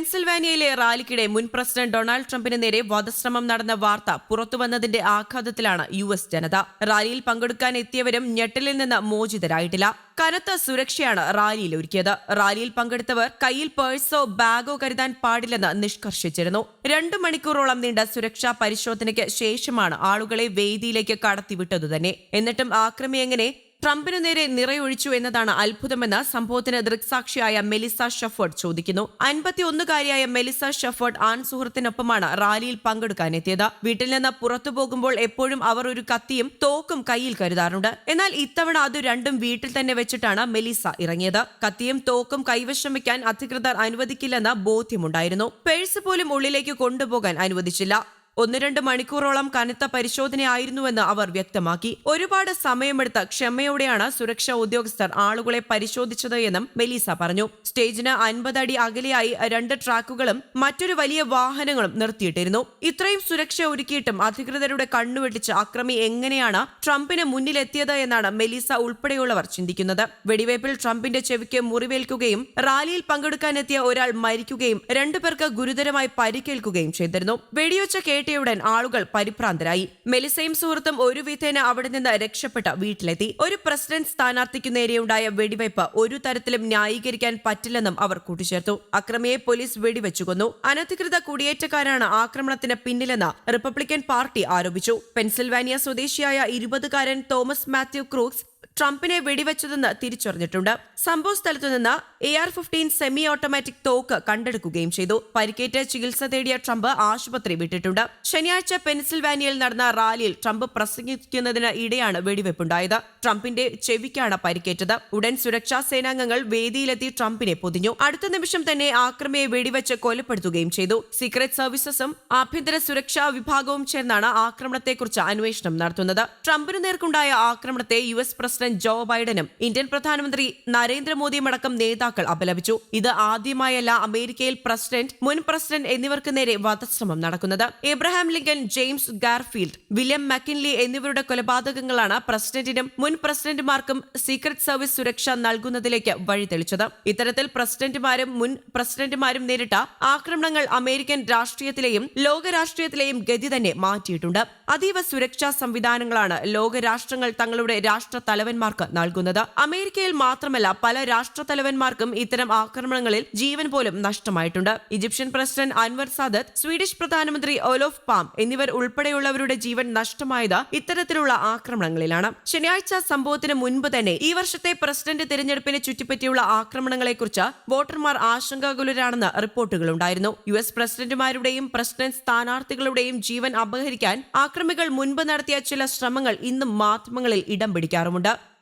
പെൻസിൽവാനിയയിലെ റാലിക്കിടെ മുൻ president Donald ട്രംപിന് നേരെ വധശ്രമം നടന്ന വാർത്ത പുറത്തുവന്നതിന്റെ ആഘാതത്തിലാണ് യു എസ് ജനത. റാലിയിൽ പങ്കെടുക്കാൻ എത്തിയവരും ഞെട്ടലിൽ നിന്ന് മോചിതരായിട്ടില്ല. കനത്ത സുരക്ഷയാണ് റാലിയിൽ ഒരുക്കിയത്. റാലിയിൽ പങ്കെടുത്തവർ കയ്യിൽ പേഴ്സോ ബാഗോ കരുതാൻ പാടില്ലെന്ന് നിഷ്കർഷിച്ചിരുന്നു. രണ്ടു മണിക്കൂറോളം നീണ്ട സുരക്ഷാ പരിശോധനയ്ക്ക് ശേഷമാണ് ആളുകളെ വേദിയിലേക്ക് കടത്തിവിട്ടതു തന്നെ. എന്നിട്ടും ആക്രമി എങ്ങനെ ട്രംപിനു നേരെ നിറയൊഴിച്ചു എന്നതാണ് അത്ഭുതമെന്ന് സംഭവത്തിന് ദൃക്സാക്ഷിയായ മെലിസ ഷഫേർഡ് ചോദിക്കുന്നു. അൻപത്തിയൊന്നുകാരിയായ മെലിസ ഷെഫേർഡ് ആൺ സുഹൃത്തിനൊപ്പമാണ് റാലിയിൽ പങ്കെടുക്കാനെത്തിയത്. വീട്ടിൽ നിന്ന് പുറത്തു പോകുമ്പോൾ എപ്പോഴും അവർ ഒരു കത്തിയും തോക്കും കയ്യിൽ കരുതാറുണ്ട്. എന്നാൽ ഇത്തവണ അത് രണ്ടും വീട്ടിൽ തന്നെ വെച്ചിട്ടാണ് മെലിസ ഇറങ്ങിയത്. കത്തിയും തോക്കും കൈവശം വെക്കാൻ അധികൃതർ അനുവദിക്കില്ലെന്ന് ബോധ്യമുണ്ടായിരുന്നു. പേഴ്സ് പോലും ഉള്ളിലേക്ക് കൊണ്ടുപോകാൻ അനുവദിച്ചില്ല. ഒന്ന് രണ്ട് മണിക്കൂറോളം കനത്ത പരിശോധനയായിരുന്നുവെന്ന് അവർ വ്യക്തമാക്കി. ഒരുപാട് സമയമെടുത്ത ക്ഷമയോടെയാണ് സുരക്ഷാ ഉദ്യോഗസ്ഥർ ആളുകളെ പരിശോധിച്ചത് എന്നും മെലീസ പറഞ്ഞു. സ്റ്റേജിന് അൻപത് അടി അകലെയായി രണ്ട് ട്രാക്കുകളും മറ്റൊരു വലിയ വാഹനങ്ങളും നിർത്തിയിട്ടിരുന്നു. ഇത്രയും സുരക്ഷ ഒരുക്കിയിട്ടും അധികൃതരുടെ കണ്ണുവെട്ടിച്ച് അക്രമി എങ്ങനെയാണ് ട്രംപിന് മുന്നിലെത്തിയത് എന്നാണ് മെലീസ ഉൾപ്പെടെയുള്ളവർ ചിന്തിക്കുന്നത്. വെടിവയ്പിൽ ട്രംപിന്റെ ചെവിക്ക് മുറിവേൽക്കുകയും റാലിയിൽ പങ്കെടുക്കാനെത്തിയ ഒരാൾ മരിക്കുകയും രണ്ടുപേർക്ക് ഗുരുതരമായി പരിക്കേൽക്കുകയും ചെയ്തിരുന്നു. വെടിയൊച്ച കേട്ടയുടൻ ആളുകൾ പരിഭ്രാന്തരായി. മെലിസയും സുഹൃത്തും ഒരു വിധേന അവിടെ നിന്ന് രക്ഷപ്പെട്ട വീട്ടിലെത്തി. ഒരു പ്രസിഡന്റ് സ്ഥാനാർത്ഥിക്കു നേരെയുണ്ടായ വെടിവയ്പ് ഒരു തരത്തിലും ന്യായീകരിക്കാൻ പറ്റില്ലെന്നും അവർ കൂട്ടിച്ചേർത്തു. അക്രമിയെ പോലീസ് വെടിവെച്ചു കൊന്നു. അനധികൃത കുടിയേറ്റക്കാരാണ് ആക്രമണത്തിന് പിന്നിലെന്ന് റിപ്പബ്ലിക്കൻ പാർട്ടി ആരോപിച്ചു. പെൻസിൽവാനിയ സ്വദേശിയായ ഇരുപതുകാരൻ തോമസ് മാത്യു ക്രൂക്സ് ട്രംപിനെ വെടിവെച്ചതെന്ന് തിരിച്ചറിഞ്ഞിട്ടുണ്ട്. സംഭവ സ്ഥലത്തു നിന്ന് A R fifteen semi automatic തോക്ക് കണ്ടെടുക്കുകയും ചെയ്തു. പരിക്കേറ്റ് ചികിത്സ തേടിയ ട്രംപ് ആശുപത്രി വിട്ടിട്ടുണ്ട്. ശനിയാഴ്ച പെൻസിൽവാനിയയിൽ നടന്ന റാലിയിൽ ട്രംപ് പ്രസംഗിക്കുന്നതിന് ഇടെയാണ് വെടിവെപ്പുണ്ടായത്. ട്രംപിന്റെ ചെവിക്കാണ് പരിക്കേറ്റത്. ഉടൻ സുരക്ഷാ സേനാംഗങ്ങൾ വേദിയിലെത്തി ട്രംപിനെ പൊതിഞ്ഞു. അടുത്ത നിമിഷം തന്നെ ആക്രമിയെ വെടിവെച്ച് കൊലപ്പെടുത്തുകയും ചെയ്തു. സീക്രട്ട് സർവീസസും ആഭ്യന്തര സുരക്ഷാ വിഭാഗവും ചേർന്നാണ് ആക്രമണത്തെക്കുറിച്ച് അന്വേഷണം നടത്തുന്നത്. ട്രംപിന് നേർക്കുണ്ടായ ആക്രമണത്തെ യു എസ് പ്രസിഡന്റ് ജോ ബൈഡനും ഇന്ത്യൻ പ്രധാനമന്ത്രി നരേന്ദ്രമോദിയും അടക്കം നേതാക്കൾ അപലപിച്ചു. ഇത് ആദ്യമായല്ല അമേരിക്കയിൽ പ്രസിഡന്റ് മുൻ പ്രസിഡന്റ് എന്നിവർക്ക് നേരെ വധശ്രമം നടക്കുന്നത്. Abraham Lincoln James Garfield William McKinley എന്നിവരുടെ കൊലപാതകങ്ങളാണ് പ്രസിഡന്റിനും മുൻ പ്രസിഡന്റുമാർക്കും സീക്രട്ട് സർവീസ് സുരക്ഷ നൽകുന്നതിലേക്ക് വഴിതെളിച്ചത്. ഇത്തരത്തിൽ പ്രസിഡന്റുമാരും മുൻ പ്രസിഡന്റുമാരും നേരിട്ട ആക്രമണങ്ങൾ അമേരിക്കൻ രാഷ്ട്രീയത്തിലെയും ലോക രാഷ്ട്രീയത്തിലെയും ഗതി തന്നെ മാറ്റിയിട്ടുണ്ട്. അതീവ സുരക്ഷാ സംവിധാനങ്ങളാണ് ലോകരാഷ്ട്രങ്ങൾ തങ്ങളുടെ രാഷ്ട്ര തലവന്മാർക്ക് നൽകുന്നത്. അമേരിക്കയിൽ മാത്രമല്ല പല രാഷ്ട്ര തലവന്മാർക്കും ഇത്തരം ആക്രമണങ്ങളിൽ ജീവൻ പോലും നഷ്ടമായിട്ടുണ്ട്. Egyptian president Anwar Sadat Swedish പ്രധാനമന്ത്രി ഒലോഫ് പാം എന്നിവർ ഉൾപ്പെടെയുള്ളവരുടെ ജീവൻ നഷ്ടമായത് ഇത്തരത്തിലുള്ള ആക്രമണങ്ങളിലാണ്. ശനിയാഴ്ച സംഭവത്തിന് മുൻപ് തന്നെ ഈ വർഷത്തെ പ്രസിഡന്റ് തിരഞ്ഞെടുപ്പിനെ ചുറ്റിപ്പറ്റിയുള്ള ആക്രമണങ്ങളെക്കുറിച്ച് വോട്ടർമാർ ആശങ്കാകുലരാണെന്ന് റിപ്പോർട്ടുകളുണ്ടായിരുന്നു. യു എസ് പ്രസിഡന്റുമാരുടെയും പ്രസിഡന്റ് സ്ഥാനാർത്ഥികളുടെയും ജീവൻ അപഹരിക്കാൻ ആക്രമികൾ മുൻപ് നടത്തിയ ചില ശ്രമങ്ങൾ ഇന്നും മാധ്യമങ്ങളിൽ ഇടം പിടിക്കാറുമുണ്ട്.